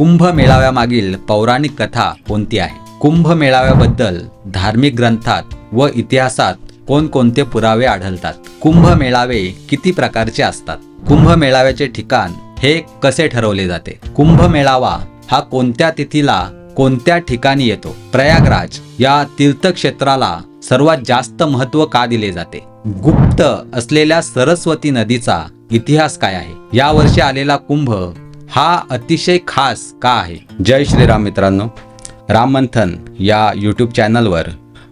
कुंभ मेळाव्यामागील पौराणिक कथा कोणती आहे? कुंभ मेळाव्याबद्दल धार्मिक ग्रंथात व इतिहासात कोणकोणते पुरावे आढळतात? कुंभ मेळावे किती प्रकारचे असतात? कुंभ मेळाव्याचे ठिकाण हे कसे ठरवले जाते? कुंभ मेळावा हा कोणत्या तिथीला कोणत्या ठिकाणी येतो? प्रयागराज या तीर्थक्षेत्राला सर्वात जास्त महत्त्व का दिले जाते? गुप्त असलेल्या सरस्वती नदीचा इतिहास काय आहे? या वर्षी आलेला कुंभ हा अतिशय खास का आहे? जय श्रीराम मित्रांनो. राम मंथन या यूट्यूब चॅनलवर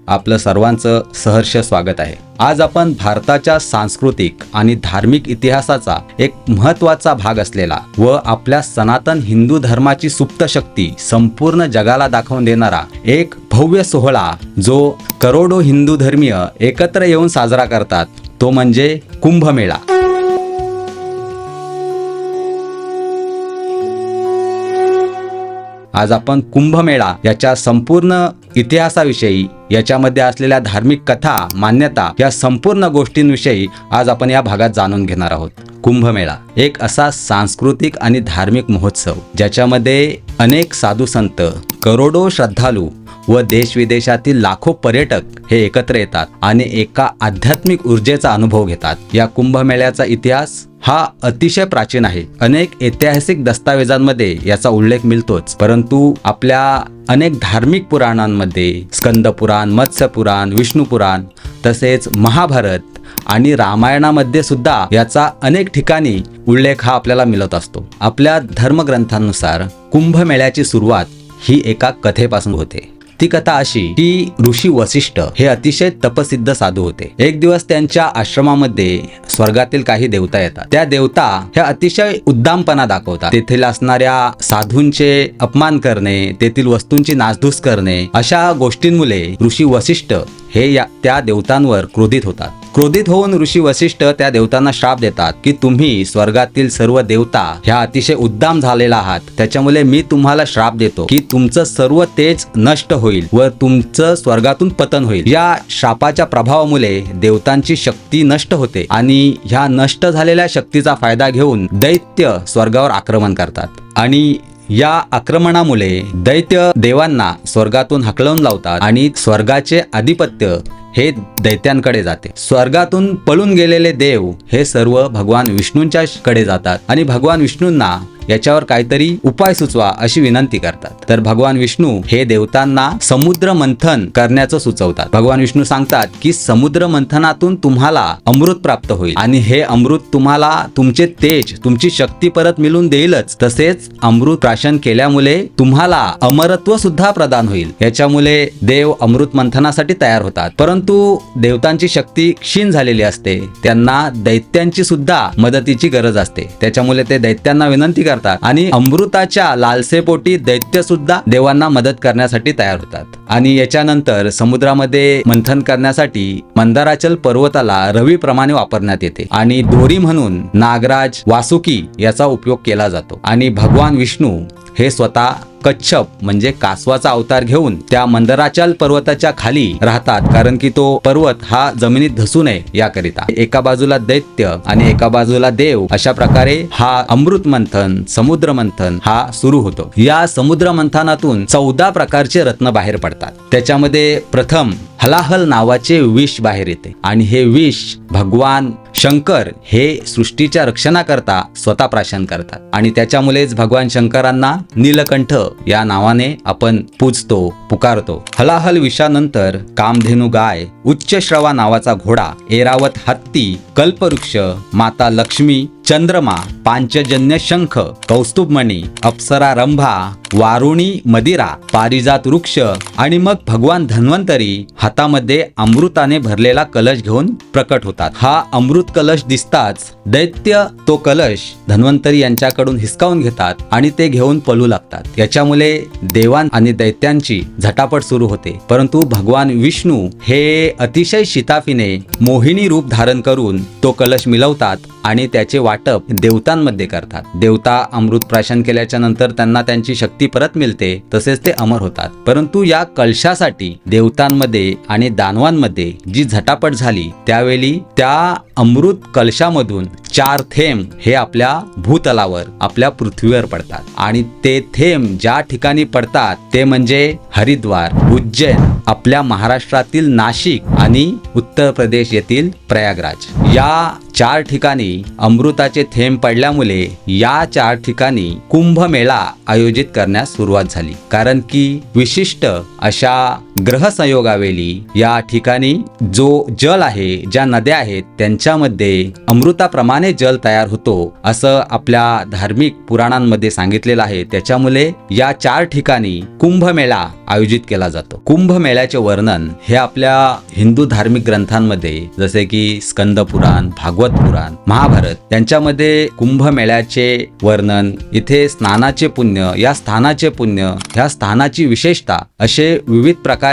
आपलं सर्वांचं सहर्ष स्वागत आहे. आज आपण भारताच्या सांस्कृतिक आणि धार्मिक इतिहासाचा एक महत्त्वाचा भाग असलेला व आपल्या सनातन हिंदू धर्माची सुप्त शक्ती संपूर्ण जगाला दाखवून देणारा एक भव्य सोहळा जो करोडो हिंदू धर्मीय एकत्र येऊन साजरा करतात तो म्हणजे कुंभमेळा. आज आपण कुंभमेळा याच्या संपूर्ण इतिहासाविषयी याच्यामध्ये असलेल्या धार्मिक कथा मान्यता या संपूर्ण गोष्टींविषयी आज आपण या भागात जाणून घेणार आहोत. कुंभमेळा एक असा सांस्कृतिक आणि धार्मिक महोत्सव ज्याच्यामध्ये अनेक साधू संत करोडो श्रद्धालू व देशविदेशातील लाखो पर्यटक हे एकत्र येतात आणि एका आध्यात्मिक ऊर्जेचा अनुभव घेतात. या कुंभमेळ्याचा इतिहास हा अतिशय प्राचीन आहे. अनेक ऐतिहासिक दस्तावेजांमध्ये याचा उल्लेख मिळतोच. परंतु आपल्या अनेक धार्मिक पुराणांमध्ये स्कंद पुराण मत्स्य पुराण विष्णू पुराण तसेच महाभारत आणि रामायणामध्ये सुद्धा याचा अनेक ठिकाणी उल्लेख हा आपल्याला मिळत असतो. आपल्या धर्मग्रंथानुसार कुंभमेळ्याची सुरुवात ही एका कथेपासून होते. ती कथा अशी की ऋषी वसिष्ठ हे अतिशय तपसिद्ध साधू होते. एक दिवस त्यांच्या आश्रमामध्ये स्वर्गातील काही देवता येतात. त्या देवता ह्या अतिशय उद्दामपणा दाखवतात. तेथील असणाऱ्या साधूंचे अपमान करणे तेथील वस्तूंची नासधूस करणे अशा गोष्टींमुळे ऋषी वसिष्ठ हे या त्या देवतांवर क्रोधित होतात. क्रोधित होऊन ऋषी वसिष्ठ त्या देवतांना श्राप देतात की तुम्ही स्वर्गातील सर्व देवता ह्या अतिशय उद्दाम झालेला आहात. त्याच्यामुळे मी तुम्हाला श्राप देतो की तुमचं सर्व तेज नष्ट होईल व तुमचं स्वर्गातून पतन होईल. या श्रापाच्या प्रभावामुळे देवतांची शक्ती नष्ट होते आणि ह्या नष्ट झालेल्या शक्तीचा फायदा घेऊन दैत्य स्वर्गावर आक्रमण करतात. आणि या आक्रमणामुळे दैत्य देवांना स्वर्गातून हकलवून लावतात आणि स्वर्गाचे आधिपत्य हे दैत्यांकडे जाते. स्वर्गातून पळून गेलेले देव हे सर्व भगवान विष्णूंच्या कडे जातात आणि भगवान विष्णूंना याच्यावर काहीतरी उपाय सुचवा अशी विनंती करतात. तर भगवान विष्णू हे देवतांना समुद्र मंथन करण्याचं सुचवतात. भगवान विष्णू सांगतात की समुद्र मंथनातून तुम्हाला अमृत प्राप्त होईल आणि हे अमृत तुम्हाला तुमचे तेज तुमची शक्ती परत मिळून देईलच. तसेच अमृत प्राशन केल्यामुळे तुम्हाला अमरत्व सुद्धा प्रदान होईल. याच्यामुळे देव अमृत मंथनासाठी तयार होतात. परंतु देवतांची शक्ती क्षीण झालेली असते. त्यांना दैत्यांची सुद्धा मदतीची गरज असते. त्याच्यामुळे ते दैत्यांना विनंती करतात. आणि अमृताच्या लालसेपोटी दैत्य सुद्धा देवांना मदत करण्यासाठी तयार होतात. आणि याच्यानंतर समुद्रामध्ये मंथन करण्यासाठी मंदाराचल पर्वताला रवीप्रमाणे वापरण्यात येते. आणि दोरी म्हणून नागराज वासुकी याचा उपयोग केला जातो. आणि भगवान विष्णू हे स्वतः कच्छप म्हणजे कासवाचा अवतार घेऊन त्या मंदराचल पर्वताच्या खाली राहतात. कारण की तो पर्वत हा जमिनीत धसू नये याकरिता. एका बाजूला दैत्य आणि एका बाजूला देव अशा प्रकारे हा अमृत मंथन समुद्र मंथन हा सुरू होतो. या समुद्र मंथनातून चौदा प्रकारचे रत्न बाहेर पडतात. त्याच्यामध्ये प्रथम हलाहल नावाचे विष बाहेर येते. आणि हे विष भगवान शंकर हे सृष्टीच्या रक्षणाकरता स्वतः प्राशन करतात. आणि त्याच्यामुळेच भगवान शंकरांना नीलकंठ या नावाने आपण पूजतो पुकारतो. हलाहल विषानंतर कामधेनू गाय उच्च श्रवा नावाचा घोडा एरावत हत्ती कल्पवृक्ष माता लक्ष्मी चंद्रमा पांचजन्य शंख कौस्तुभमणी अप्सरा रंभा वारुणी मदिरा पारिजात वृक्ष आणि मग भगवान धन्वंतरी हातामध्ये अमृताने भरलेला कलश घेऊन प्रकट होतात. हा अमृत कलश दिसताच दैत्य तो कलश धन्वंतरी यांच्याकडून हिसकावून घेतात आणि ते घेऊन पळू लागतात. याच्यामुळे देवान आणि दैत्यांची झटापट सुरू होते. परंतु भगवान विष्णू हे अतिशय शिताफीने मोहिनी रूप धारण करून तो कलश मिळवतात आणि त्याचे वाट वाटप देवतांमध्ये करतात. देवता अमृत प्राशन केल्याच्यानंतर त्यांना त्यांची शक्ती परत मिळते तसेच ते अमर होतात. परंतु या कलशासाठी देवतांमध्ये आणि दानवांमध्ये जी झटापट झाली त्यावेळी त्या अमृत कलशामधून चार थेंब हे आपल्या भूतलावर आपल्या पृथ्वीवर पडतात. आणि ते थेंब ज्या ठिकाणी पडतात ते म्हणजे हरिद्वार उज्जैन आपल्या महाराष्ट्रातील नाशिक आणि उत्तर प्रदेश येथील प्रयागराज. या चार ठिकाणी अमृताचे थेंब पडल्यामुळे या चार ठिकाणी कुंभमेळा आयोजित करण्यास सुरुवात झाली. कारण की विशिष्ट अशा ग्रहसंयोगावेळी या ठिकाणी जो जल आहे ज्या नद्या आहेत त्यांच्यामध्ये अमृताप्रमाणे जल तयार होतो असं आपल्या धार्मिक पुराणांमध्ये सांगितलेलं आहे. त्याच्यामुळे या चार ठिकाणी कुंभमेळा आयोजित केला जातो. कुंभमेळ्याचे वर्णन हे आपल्या हिंदू धार्मिक ग्रंथांमध्ये जसे की स्कंद पुराण भागवत पुराण महाभारत त्यांच्यामध्ये कुंभमेळ्याचे वर्णन इथे स्नानाचे पुण्य या स्थानाचे पुण्य ह्या स्थानाची विशेषता असे विविध प्रकार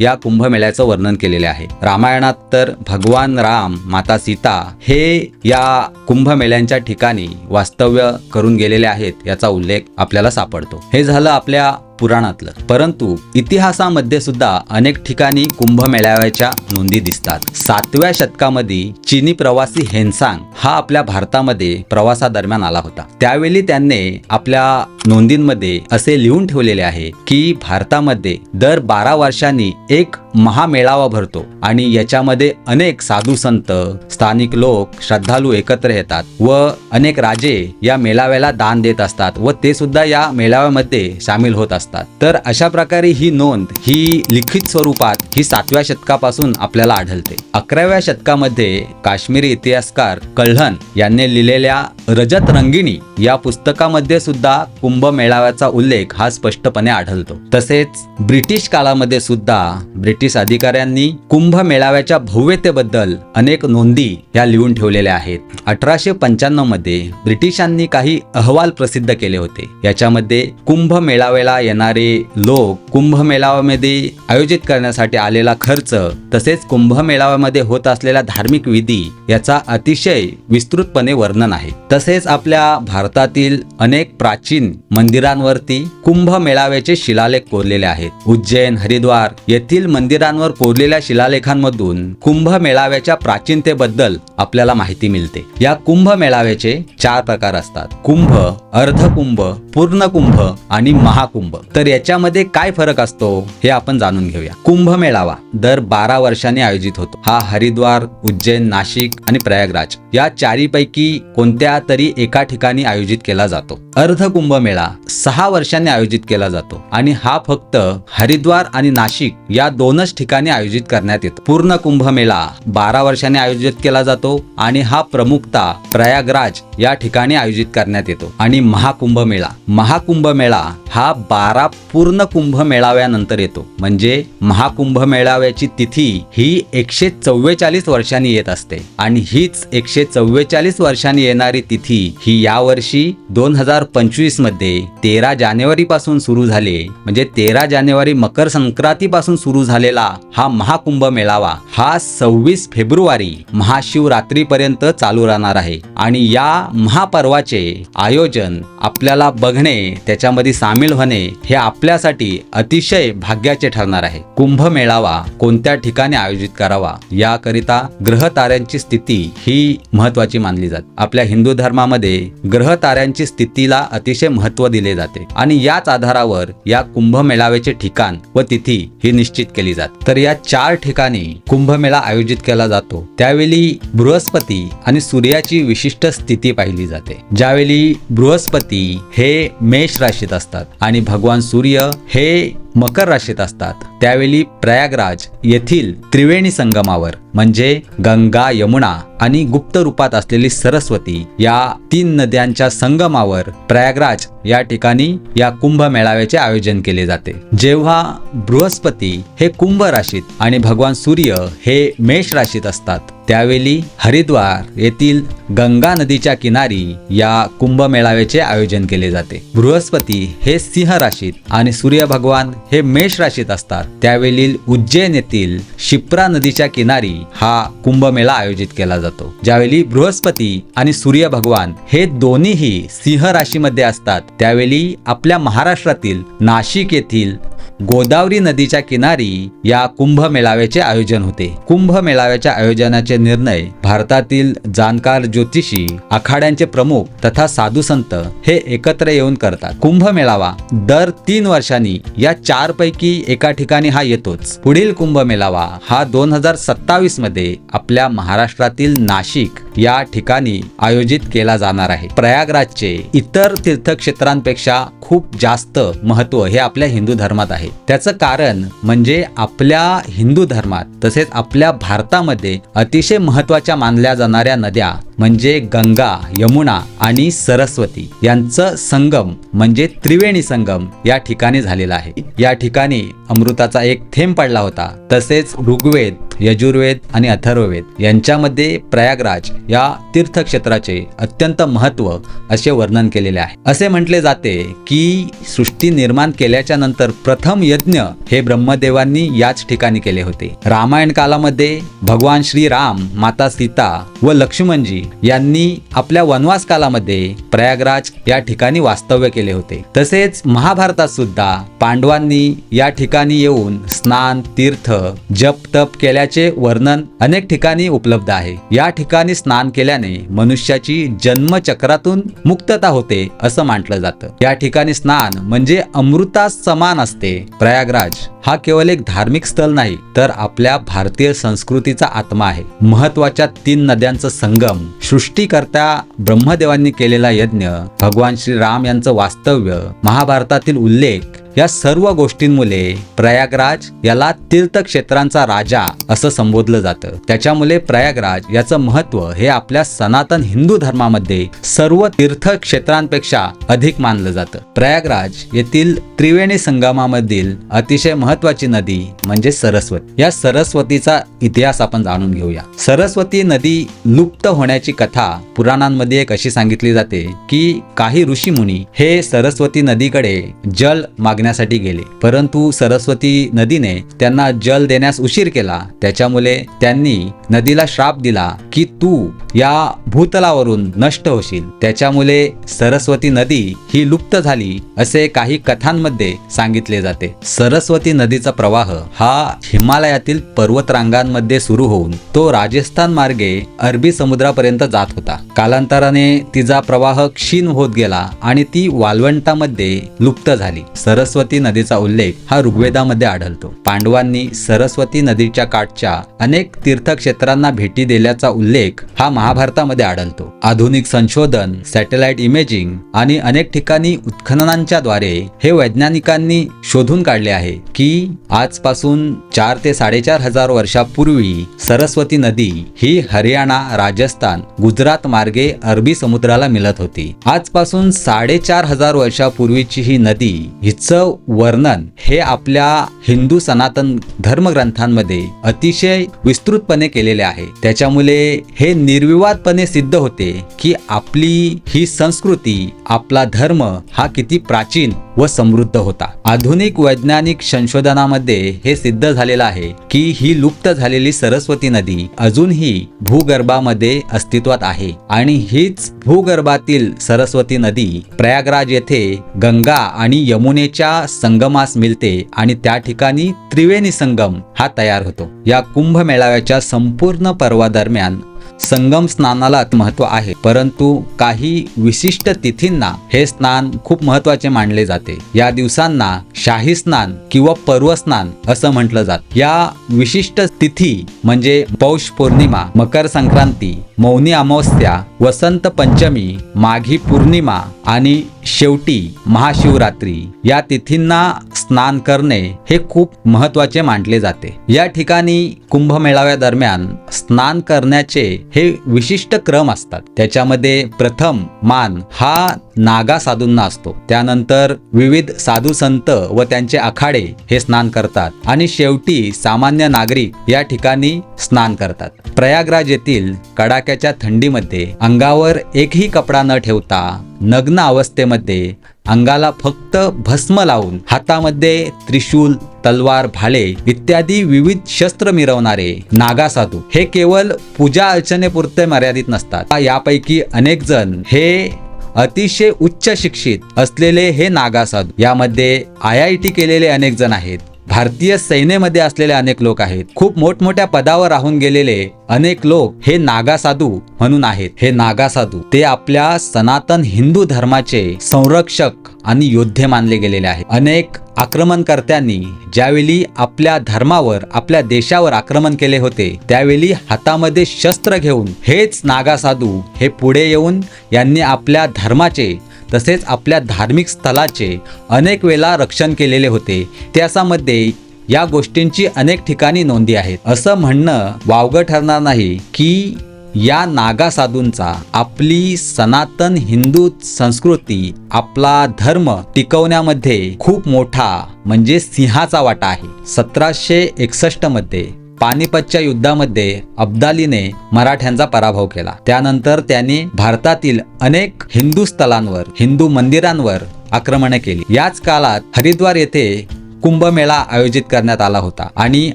या कुंभमेळ्याचं वर्णन केलेले आहे. रामायणात तर भगवान राम माता सीता हे या कुंभमेळ्यांच्या ठिकाणी वास्तव्य करून गेलेले आहेत याचा उल्लेख आपल्याला सापडतो. हे झालं आपल्या पुराणातलं. परंतु इतिहासामध्ये सुद्धा अनेक ठिकाणी कुंभमेळाव्याच्या नोंदी दिसतात. सातव्या शतकामध्ये चिनी प्रवासी हेनसांग हा आपल्या भारतामध्ये प्रवासादरम्यान आला होता. त्यावेळी त्यांनी आपल्या नोंदींमध्ये असे लिहून ठेवलेले आहे की भारतामध्ये दर बारा वर्षांनी एक महामेळावा भरतो आणि याच्यामध्ये अनेक साधू संत स्थानिक लोक श्रद्धालू एकत्र येतात व अनेक राजे या मेळाव्याला दान देत असतात व ते सुद्धा या मेळाव्यामध्ये सामील होत असतात. तर अशा प्रकारे ही नोंद ही लिखित स्वरूपात ही सातव्या शतकापासून आपल्याला आढळते. अकराव्या शतकामध्ये काश्मीरी इतिहासकार कल्हण यांनी लिहिलेल्या रजत रंगिणी या पुस्तकामध्ये सुद्धा कुंभ मेळाव्याचा उल्लेख हा स्पष्टपणे आढळतो. तसेच ब्रिटिश काळामध्ये सुद्धा ब्रिटिश ब्रिटिश अधिकाऱ्यांनी कुंभ मेळाव्याच्या भव्यतेबद्दल अनेक नोंदी ह्या लिहून ठेवलेल्या आहेत. अठराशे पंच्याण्णवमध्ये ब्रिटिशांनी काही अहवाल प्रसिद्ध केले होते. याच्यामध्ये कुंभ मेळाव्याला येणारे लोक कुंभ मेळाव्यामध्ये आयोजित करण्यासाठी आलेला खर्च तसेच कुंभ मेळाव्यामध्ये होत असलेल्या धार्मिक विधी याचा अतिशय विस्तृतपणे वर्णन आहे. तसेच आपल्या भारतातील अनेक प्राचीन मंदिरांवरती कुंभ मेळाव्याचे शिलालेख कोरलेले आहेत. उज्जैन हरिद्वार येथील मंदिर मंदिरांवर कोरलेल्या शिलालेखांमधून कुंभ मेळाव्याच्या प्राचीनतेबद्दल आपल्याला माहिती मिळते. या कुंभ मेळाव्याचे चार प्रकार असतात. कुंभ अर्धकुंभ पूर्ण कुंभ आणि महाकुंभ. तर याच्यामध्ये काय फरक असतो हे आपण जाणून घेऊया. कुंभ मेळावा दर बारा वर्षांनी आयोजित होतो. हा हरिद्वार उज्जैन नाशिक आणि प्रयागराज या चारीपैकी कोणत्या तरी एका ठिकाणी आयोजित केला जातो. अर्ध कुंभमेळा सहा वर्षांनी आयोजित केला जातो आणि हा फक्त हरिद्वार आणि नाशिक या दोन दोनच ठिकाणी आयोजित करण्यात येतो. पूर्ण कुंभमेळा बारा वर्षांनी आयोजित केला जातो आणि हा प्रमुखता प्रयागराज या ठिकाणी आयोजित करण्यात येतो. आणि महाकुंभमेळा. महाकुंभमेळा हा बारा पूर्ण कुंभ मेळाव्यानंतर येतो. म्हणजे महाकुंभ मेळाव्याची तिथी ही एकशे चव्वेचाळीस वर्षांनी येत असते. आणि हीच एकशे चव्वेचाळीस वर्षांनी येणारी तिथी ही यावर्षी दोन हजार पंचवीसमध्ये तेरा जानेवारी पासून सुरू झाले. म्हणजे तेरा जानेवारी मकर संक्रांती पासून सुरू झालेला हा महाकुंभ मेळावा हा सव्वीस फेब्रुवारी महाशिवरात्रीपर्यंत चालू राहणार आहे. आणि या महापर्वाचे आयोजन आपल्याला बघणे त्याच्यामध्ये सामील होणे हे आपल्यासाठी अतिशय भाग्याचे ठरणार आहे. कुंभ मेळावा कोणत्या ठिकाणी आयोजित करावा याकरिता ग्रह ताऱ्यांची स्थिती ही महत्वाची मानली जाते. आपल्या हिंदू धर्मामध्ये ग्रह ताऱ्यांची स्थितीला अतिशय महत्त्व दिले जाते. आणि याच आधारावर या कुंभ मेळाव्याचे ठिकाण व तिथी ही निश्चित केली जाते. तर या चार ठिकाणी कुंभमेळा आयोजित केला जातो. त्यावेळी बृहस्पती आणि सूर्याची विशिष्ट स्थिती पाहिली जाते. ज्यावेळी बृहस्पती हे मेष राशीत असतात आणि भगवान सूर्य हे मकर राशीत असतात. त्यावेळी प्रयागराज येथील त्रिवेणी संगमावर म्हणजे गंगा यमुना आणि गुप्त रूपात असलेली सरस्वती या तीन नद्यांच्या संगमावर प्रयागराज या ठिकाणी या कुंभ मेळाव्याचे आयोजन केले जाते. जेव्हा बृहस्पती हे कुंभ राशीत आणि भगवान सूर्य हे मेष राशीत असतात त्यावेळी हरिद्वार येथील गंगा नदीच्या किनारी या कुंभमेळाव्याचे आयोजन केले जाते. बृहस्पती हे सिंह राशीत आणि सूर्य भगवान हे मेष राशीत असतात. त्यावेळी उज्जैन येथील शिप्रा नदीच्या किनारी हा कुंभमेळा आयोजित केला जातो. ज्यावेळी बृहस्पती आणि सूर्य भगवान हे दोन्हीही सिंह राशीमध्ये असतात त्यावेळी आपल्या महाराष्ट्रातील नाशिक येथील गोदावरी नदीच्या किनारी या कुंभ मेळाव्याचे आयोजन होते. कुंभ मेळाव्याच्या आयोजनाचे निर्णय भारतातील जाणकार ज्योतिषी आखाड्यांचे प्रमुख तथा साधू संत हे एकत्र येऊन करतात. कुंभ मेळावा दर तीन वर्षांनी या चार पैकी एका ठिकाणी हा येतोच. पुढील कुंभ मेळावा हा दोन हजार सत्तावीसमध्ये आपल्या महाराष्ट्रातील नाशिक या ठिकाणी आयोजित केला जाणार आहे. प्रयागराजचे इतर तीर्थक्षेत्रांपेक्षा खूप जास्त महत्त्व हे आपल्या हिंदू धर्मात आहे. त्याचं कारण म्हणजे आपल्या हिंदू धर्मात तसेच आपल्या भारतामध्ये अतिशय महत्त्वाच्या मानल्या जाणाऱ्या नद्या म्हणजे गंगा यमुना आणि सरस्वती. यांचं संगम म्हणजे त्रिवेणी संगम या ठिकाणी झालेला आहे. या ठिकाणी अमृताचा एक थेंब पडला होता. तसेच ऋग्वेद यजुर्वेद आणि अथर्ववेद यांच्यामध्ये प्रयागराज या तीर्थक्षेत्राचे अत्यंत महत्त्व असे वर्णन केलेले आहे. असे म्हटले जाते की सृष्टी निर्माण केल्याच्यानंतर प्रथम यज्ञ हे ब्रह्मदेवांनी याच ठिकाणी केले होते. रामायण कालामध्ये भगवान श्रीराम माता सीता व लक्ष्मणजी यांनी आपल्या वनवास कालामध्ये प्रयागराज या ठिकाणी वास्तव्य केले होते. तसेच महाभारतात सुद्धा पांडवांनी या ठिकाणी येऊन स्नान तीर्थ जप तप केल्याचे वर्णन अनेक ठिकाणी उपलब्ध आहे. या ठिकाणी स्नान केल्याने मनुष्याची जन्मचक्रातून मुक्तता होते असं म्हटलं जातं. या ठिकाणी स्नान म्हणजे अमृतास समान असते. प्रयागराज हा केवळ एक धार्मिक स्थळ नाही तर आपल्या भारतीय संस्कृतीचा आत्मा आहे. महत्त्वाच्या तीन नद्यांचा संगम सृष्टीकर्ता ब्रह्मदेवांनी केलेला यज्ञ भगवान श्रीराम यांचं वास्तव्य महाभारतातील उल्लेख या सर्व गोष्टींमुळे प्रयागराज याला तीर्थक्षेत्रांचा राजा असं संबोधलं जातं. त्याच्यामुळे प्रयागराज याचं महत्त्व हे आपल्या सनातन हिंदू धर्मामध्ये सर्व तीर्थक्षेत्रांपेक्षा अधिक मानलं जातं. प्रयागराज येथील त्रिवेणी संगमामधील अतिशय महत्वाची नदी म्हणजे सरस्वती. या सरस्वतीचा इतिहास आपण जाणून घेऊया. सरस्वती नदी लुप्त होण्याची कथा पुराणांमध्ये एक अशी सांगितली जाते की काही ऋषीमुनी हे सरस्वती नदीकडे जल माग मागण्यासाठी गेले. परंतु सरस्वती नदीने त्यांना जल देण्यास उशीर केला. त्याच्यामुळे त्यांनी नदीला श्राप दिला की तू या भूतलावरून नष्ट होशील. त्याच्यामुळे सरस्वती नदी ही लुप्त झाली असे काही कथांमध्ये सांगितले जाते. सरस्वती नदीचा प्रवाह हा हिमालयातील पर्वतरांगांमध्ये सुरू होऊन तो राजस्थान मार्गे अरबी समुद्रापर्यंत जात होता. कालांतराने तिचा प्रवाह क्षीण होत गेला आणि ती वालवंटामध्ये लुप्त झाली. सरस्वती सरस्वती नदीचा उल्लेख हा ऋग्वेदामध्ये आढळतो. पांडवांनी सरस्वती नदीच्या काठच्या अनेक तीर्थक्षेत्रांना भेटी दिल्याचा उल्लेख हा महाभारतामध्ये आढळतो. आधुनिक संशोधन सॅटेलाइट इमेजिंग आणि अनेक ठिकाणी उत्खननांच्या द्वारे हे वैज्ञानिकांनी शोधून काढले आहे की आजपासून चार ते साडेचार हजार वर्षापूर्वी सरस्वती नदी ही हरियाणा राजस्थान गुजरात मार्गे अरबी समुद्राला मिळत होती. आजपासून साडेचार हजार वर्षापूर्वीची ही नदी हिचं वर्णन हे आपल्या हिंदू सनातन धर्मग्रंथांमध्ये अतिशय विस्तृतपणे केलेले आहे. त्याच्यामुळे हे निर्विवादपणे सिद्ध होते की आपली ही संस्कृती आपला धर्म हा किती प्राचीन व समृद्ध होता. आधुनिक वैज्ञानिक संशोधनामध्ये हे सिद्ध झालेलं आहे की ही लुप्त झालेली सरस्वती नदी अजूनही भूगर्भामध्ये अस्तित्वात आहे आणि हीच भूगर्भातील सरस्वती नदी प्रयागराज येथे गंगा आणि यमुनेच्या संगमास मिळते आणि त्या ठिकाणी त्रिवेणी संगम हा तयार होतो. या कुंभ मेळाव्याच्या संपूर्ण पर्वादरम्यान संगम स्नानाला महत्त्व आहे. परंतु काही विशिष्ट तिथींना हे स्नान खूप महत्त्वाचे मानले जाते. या दिवसांना शाही स्नान किंवा पर्व स्नान असं म्हटलं जात. या विशिष्ट तिथी म्हणजे पौष पौर्णिमा मकर संक्रांती मौनी अमावस्या वसंत पंचमी माघी पौर्णिमा आणि शेवटी महाशिवरात्री. या तिथींना स्नान करणे हे खूप महत्त्वाचे मानले जाते. या ठिकाणी कुंभमेळाव्या दरम्यान स्नान करण्याचे हे विशिष्ट क्रम असतात. त्याच्यामध्ये प्रथम मान हा नागा साधूंना असतो. त्यानंतर विविध साधू संत व त्यांचे आखाडे हे स्नान करतात आणि शेवटी सामान्य नागरिक या ठिकाणी स्नान करतात. प्रयागराज येथील कडाक्याच्या थंडीमध्ये अंगावर एकही कपडा न ठेवता नग्न अवस्थेमध्ये अंगाला फक्त भस्म लावून हातामध्ये त्रिशूल तलवार भाले इत्यादी विविध शस्त्र मिरवणारे नागा साधू हे केवळ पूजा अर्चनेपुरते मर्यादित नसतात. यापैकी अनेक जण हे अतिशय उच्च शिक्षित असलेले हे नागा साधू यामध्ये आय आय टी केलेले अनेक जण आहेत. भारतीय सैन्यामध्ये असलेले अनेक लोक आहेत. खूप मोठमोठ्या पदावर राहून गेलेले अनेक लोक हे नागा साधू म्हणून आहेत. हे नागा साधू ते आपल्या सनातन हिंदू धर्माचे संरक्षक आणि योद्धे मानले गेलेले आहेत. अनेक आक्रमणकर्त्यांनी ज्यावेळी आपल्या धर्मावर आपल्या देशावर आक्रमण केले होते त्यावेळी हातामध्ये शस्त्र घेऊन हेच नागा साधू हे पुढे येऊन यांनी आपल्या धर्माचे तसेच आपल्या धार्मिक स्थळाचे अनेक वेळा रक्षण केलेले होते. इतिहासामध्ये या गोष्टींची अनेक ठिकाणी नोंदी आहेत. असं म्हणणं वावगं ठरणार नाही की या नागा साधूंचा आपली सनातन हिंदू संस्कृती आपला धर्म टिकवण्यामध्ये खूप मोठा म्हणजे सिंहाचा वाटा आहे. सतराशे एकसष्टमध्ये पानिपतच्या युद्धामध्ये अब्दालीने मराठ्यांचा पराभव केला. त्यानंतर त्यांनी भारतातील अनेक हिंदू स्थलांवर हिंदू मंदिरांवर आक्रमणे केली. याच काळात हरिद्वार येथे कुंभमेळा आयोजित करण्यात आला होता आणि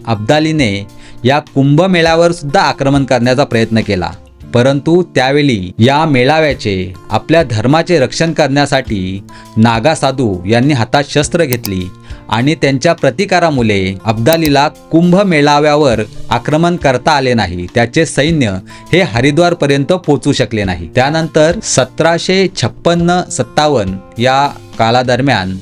अब्दालीने या कुंभमेळ्यावर सुद्धा आक्रमण करण्याचा प्रयत्न केला. परंतु त्यावेळी या मेळाव्याचे आपल्या धर्माचे रक्षण करण्यासाठी नागा साधू यांनी हातात शस्त्र घेतली. आणि त्यांच्या प्रतिकारामुळे अब्दालीला कुंभ मेळाव्यावर आक्रमण करता आले नाही. त्याचे सैन्य हे हरिद्वारपर्यंत पोचू शकले नाही. त्यानंतर सतराशे छप्पन्न सत्तावन्न या काळादरम्यान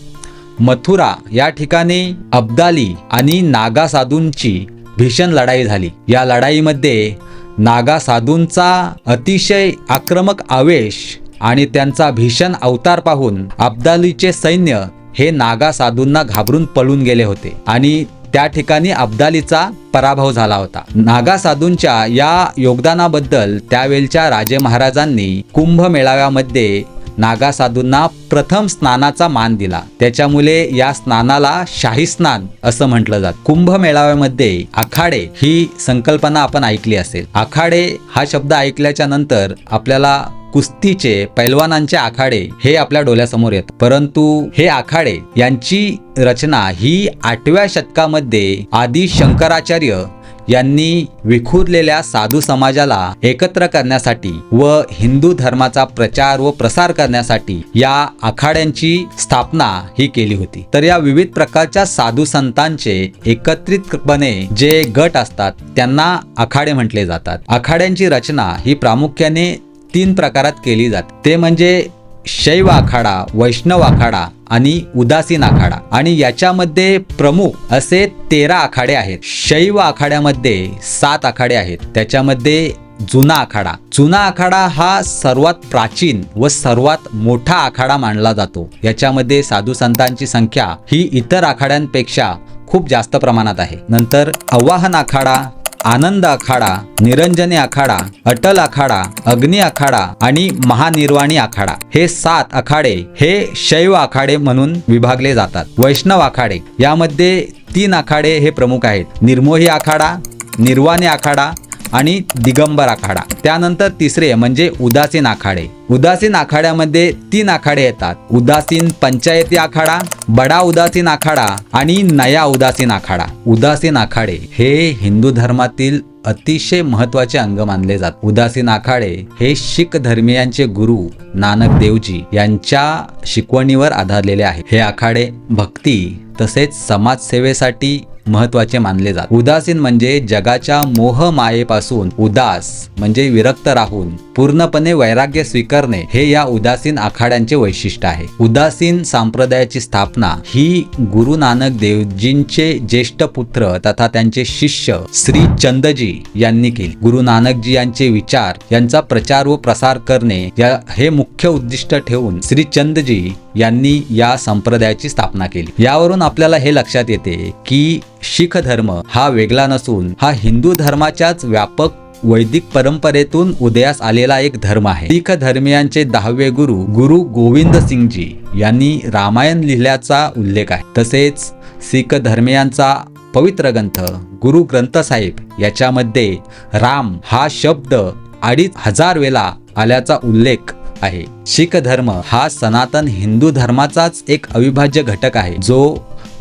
मथुरा या ठिकाणी अब्दाली आणि नागा साधूंची भीषण लढाई झाली. या लढाईमध्ये नागा साधूंचा अतिशय आक्रमक आवेश आणि त्यांचा भीषण अवतार पाहून अब्दालीचे सैन्य हे नागा साधूंना घाबरून पळून गेले होते आणि त्या ठिकाणी अब्दालीचा पराभव झाला होता. नागा साधूंच्या या योगदानाबद्दल त्यावेळच्या राजे महाराजांनी कुंभ मेळाव्यामध्ये नागा साधूंना प्रथम स्नानाचा मान दिला. त्याच्यामुळे या स्नानाला शाही स्नान असं म्हटलं जात. कुंभ मेळाव्यामध्ये आखाडे ही संकल्पना आपण ऐकली असेल. आखाडे हा शब्द ऐकल्याच्या नंतर आपल्याला कुस्तीचे पैलवानांचे आखाडे हे आपल्या डोळ्यासमोर येत. परंतु हे आखाडे यांची रचना ही आठव्या शतकामध्ये आदी शंकराचार्य यांनी विखुरलेल्या साधू समाजाला एकत्र करण्यासाठी व हिंदू धर्माचा प्रचार व प्रसार करण्यासाठी या आखाड्यांची स्थापना ही केली होती. तर या विविध प्रकारच्या साधू संतांचे एकत्रितपणे जे गट असतात त्यांना आखाडे म्हटले जातात. आखाड्यांची रचना ही प्रामुख्याने तीन प्रकारात केली जाते. ते म्हणजे शैव आखाडा वैष्णव आखाडा आणि उदासीन आखाडा. आणि याच्यामध्ये प्रमुख असे तेरा आखाडे आहेत. शैव आखाड्यामध्ये सात आखाडे आहेत. त्याच्यामध्ये जुना आखाडा. जुना आखाडा हा सर्वात प्राचीन व सर्वात मोठा आखाडा मानला जातो. याच्यामध्ये साधू संतांची संख्या ही इतर आखाड्यांपेक्षा खूप जास्त प्रमाणात आहे. नंतर आवाहन आखाडा आनंद आखाडा निरंजनी आखाडा अटल आखाडा अग्नी आखाडा आणि महानिर्वाणी आखाडा. हे सात आखाडे हे शैव आखाडे म्हणून विभागले जातात. वैष्णव आखाडे यामध्ये तीन आखाडे हे प्रमुख आहेत. निर्मोही आखाडा निर्वाणी आखाडा आणि दिगंबर आखाडा. त्यानंतर तिसरे म्हणजे उदासीन आखाडे. उदासीन आखाड्यामध्ये तीन आखाडे येतात. उदासीन पंचायती आखाडा बडा उदासीन आखाडा आणि नया उदासीन आखाडा. उदासीन आखाडे हे हिंदू धर्मातील अतिशय महत्त्वाचे अंग मानले जात. उदासीन आखाडे हे शीख धर्मियांचे गुरु नानक देवजी यांच्या शिकवणीवर आधारलेले आहे. हे आखाडे भक्ती तसेच समाजसेवेसाठी महत्त्वाचे मानले जात. उदासीन म्हणजे जगाच्या मोह मायेपासून उदास म्हणजे विरक्त राहून. पूर्णपणे वैराग्य स्वीकारणे हे या उदासीन आखाड्यांचे वैशिष्ट्य आहे. उदासीन संप्रदायाची स्थापना ही गुरु नानक देवजींचे ज्येष्ठ पुत्र तथा त्यांचे शिष्य श्री चंदजी यांनी केली. गुरु नानकजी यांचे विचार यांचा प्रचार व प्रसार करणे या हे मुख्य उद्दिष्ट ठेवून श्री चंदजी यांनी या संप्रदायाची स्थापना केली. यावरून आपल्याला हे लक्षात येते की शीख धर्म हा वेगळा नसून हा हिंदू धर्माच्याच व्यापक वैदिक परंपरेतून उदयास आलेला एक धर्म आहे. शीख धर्मियांचे दहावे गुरु गुरु गोविंद सिंगजी यांनी रामायण लिहिल्याचा उल्लेख आहे. तसेच शीख धर्मियांचा पवित्र ग्रंथ गुरु ग्रंथ साहेब याच्यामध्ये राम हा शब्द अडीच हजार वेळा आल्याचा उल्लेख आहे. शीख धर्म हा सनातन हिंदू धर्माचाच एक अविभाज्य घटक आहे जो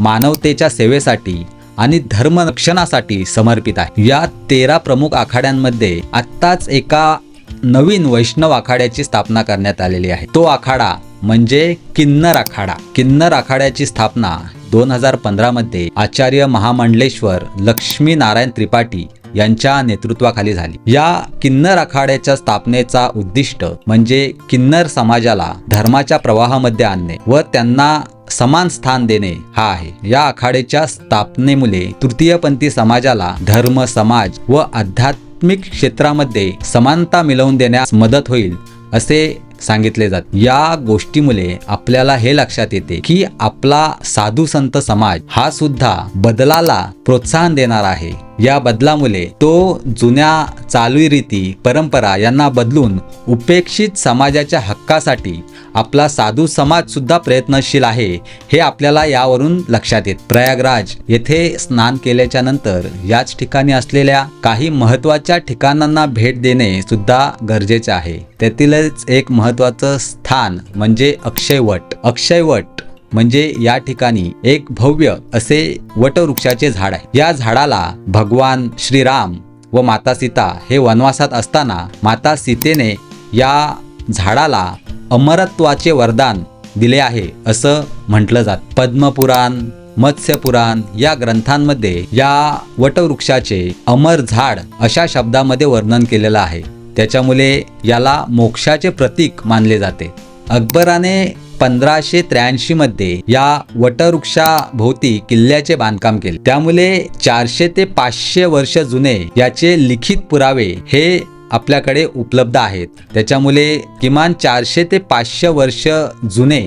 मानवतेच्या सेवेसाठी आणि धर्म रक्षणासाठी समर्पित आहे. या तेरा प्रमुख आखाड्यांमध्ये आत्ताच एका नवीन वैष्णव आखाड्याची स्थापना करण्यात आलेली आहे. तो आखाडा म्हणजे किन्नर आखाडा. किन्नर आखाड्याची स्थापना दोन हजार पंधरामध्ये आचार्य महामंडलेश्वर लक्ष्मी नारायण त्रिपाठी यांच्या नेतृत्वाखाली झाली. या किन्नर आखाड्याच्या स्थापनेचा उद्दिष्ट म्हणजे किन्नर समाजाला धर्माच्या प्रवाहामध्ये आणणे व त्यांना समान स्थान देणे हा आहे. या आखाड्याच्या स्थापनेमुळे तृतीयपंथी समाजाला धर्म समाज व आध्यात्मिक क्षेत्रामध्ये समानता मिळवून देण्यास मदत होईल असे सांगितले जाते. या गोष्टीमुळे आपल्याला हे लक्षात येते की आपला साधू संत समाज हा सुद्धा बदलाला प्रोत्साहन देणार आहे. या बदलामुळे तो जुन्या चालू रीती परंपरा यांना बदलून उपेक्षित समाजाच्या हक्कासाठी आपला साधू समाज सुद्धा प्रयत्नशील आहे हे आपल्याला यावरून लक्षात येत. प्रयागराज येथे स्नान केल्याच्यानंतर याच ठिकाणी असलेल्या काही महत्त्वाच्या ठिकाणांना भेट देणे सुद्धा गरजेचे आहे. त्यातीलच एक महत्वाचं स्थान म्हणजे अक्षयवट. अक्षयवट म्हणजे या ठिकाणी एक भव्य असे वटवृक्षाचे झाड आहे. या झाडाला भगवान श्रीराम व माता सीता हे वनवासात असताना माता सीतेने या झाडाला अमरत्वाचे वरदान दिले आहे असं म्हटलं जात. पद्मपुराण मत्स्यपुराण या ग्रंथांमध्ये या वटवृक्षाचे अमर झाड अशा शब्दामध्ये वर्णन केलेलं आहे. त्याच्यामुळे याला मोक्षाचे प्रतीक मानले जाते. अकबराने पंधराशे त्र्याऐंशी मध्ये या वटवृक्षाभोवती किल्ल्याचे बांधकाम केले. त्यामुळे चारशे ते पाचशे वर्ष जुने याचे लिखित पुरावे हे आपल्याकडे उपलब्ध आहेत. त्याच्यामुळे किमान चारशे ते पाचशे वर्ष जुने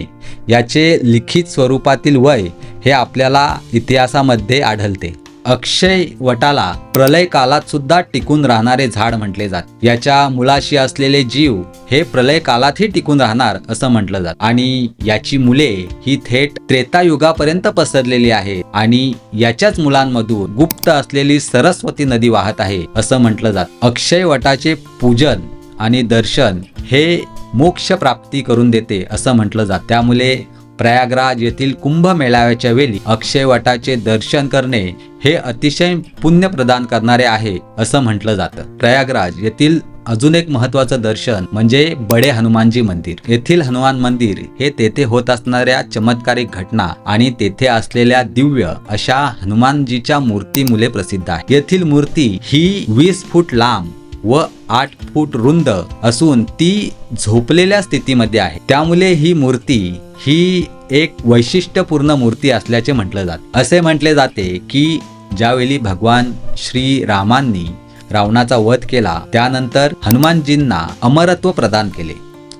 याचे लिखित स्वरूपातील वय हे आपल्याला इतिहासामध्ये आढळते. अक्षय वटाला प्रलय कालात सुद्धा टिकून राहणारे झाड म्हटले जात. याच्या मुळाशी असलेले जीव हे प्रलय कालातही टिकून राहणार असं म्हटलं जात. आणि याची मुले ही थेट त्रेतायुगापर्यंत पसरलेली आहे आणि याच्याच मुलांमधून गुप्त असलेली सरस्वती नदी वाहत आहे असं म्हटलं जात. अक्षय वटाचे पूजन आणि दर्शन हे मोक्ष प्राप्ती करून देते असं म्हटलं जात. त्यामुळे प्रयागराज येथील कुंभ मेळाव्याच्या वेळी अक्षयवटाचे दर्शन करणे हे अतिशय पुण्य प्रदान करणारे आहे असं म्हटलं जातं. प्रयागराज येथील अजून एक महत्वाचं दर्शन म्हणजे बडे हनुमानजी मंदिर. येथील हनुमान मंदिर हे तेथे होत असणाऱ्या चमत्कारिक घटना आणि तेथे असलेल्या दिव्य अशा हनुमानजीच्या मूर्तीमुळे प्रसिद्ध आहे. येथील मूर्ती ही वीस फूट लांब व आठ फूट रुंद असून ती झोपलेल्या स्थितीमध्ये आहे. त्यामुळे ही मूर्ती ही एक वैशिष्ट्यपूर्ण मूर्ती असल्याचे म्हटलं जात. असे म्हटले जाते की ज्यावेळी भगवान श्री रामांनी रावणाचा वध केला त्यानंतर हनुमानजींना अमरत्व प्रदान केले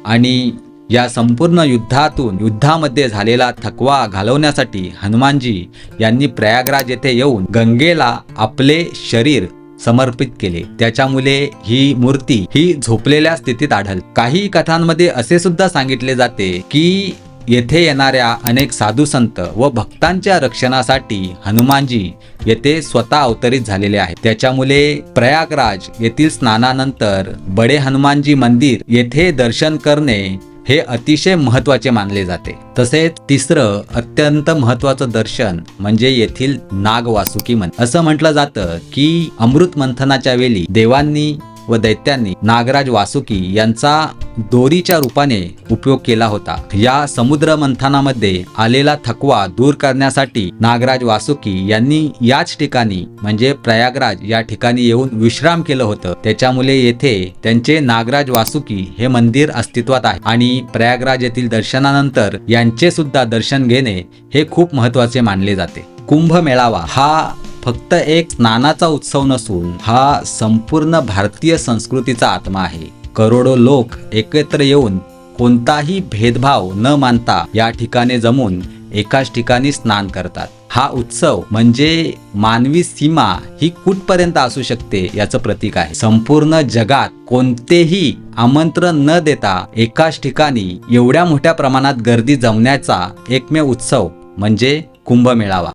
आणि या संपूर्ण युद्धातून युद्धामध्ये झालेला थकवा घालवण्यासाठी हनुमानजी यांनी प्रयागराज येथे येऊन गंगेला आपले शरीर समर्पित केले. त्याच्यामुळे ही मूर्ती ही झोपलेल्या स्थितीत आढळ काही कथांमध्ये असे सुद्धा सांगितले जाते की येथे येणाऱ्या अनेक साधू संत व भक्तांच्या रक्षणासाठी हनुमानजी येथे स्वतः अवतरित झालेले आहेत. त्याच्यामुळे प्रयागराज येथील स्नानानंतर बडे हनुमानजी मंदिर येथे दर्शन करणे हे अतिशय महत्त्वाचे मानले जाते. तसेच तिसरं अत्यंत महत्वाचं दर्शन म्हणजे येथील नाग वासुकी मन असं म्हटलं जातं की अमृत मंथनाच्या वेळी देवांनी व दैत्यांनी नागराज वासुकी यांचा दोरीच्या रूपाने उपयोग केला होता. या समुद्र मंथनामध्ये आलेला थकवा दूर करण्यासाठी नागराज वासुकी यांनी याच ठिकाणी म्हणजे प्रयागराज या ठिकाणी येऊन विश्राम केलं होतं. त्याच्यामुळे येथे त्यांचे नागराज वासुकी हे मंदिर अस्तित्वात आहे आणि प्रयागराज येथील दर्शनानंतर यांचे सुद्धा दर्शन घेणे हे खूप महत्त्वाचे मानले जाते. कुंभ मेळावा हा फक्त एक स्नानाचा उत्सव नसून हा संपूर्ण भारतीय संस्कृतीचा आत्मा आहे. करोडो लोक एकत्र येऊन कोणताही भेदभाव न मानता या ठिकाणी जमून एकाच ठिकाणी स्नान करतात. हा उत्सव म्हणजे मानवी सीमा ही कुठपर्यंत असू शकते याचं प्रतीक आहे. संपूर्ण जगात कोणतेही आमंत्रण न देता एकाच ठिकाणी एवढ्या मोठ्या प्रमाणात गर्दी जमण्याचा एकमेव उत्सव म्हणजे कुंभमेळावा.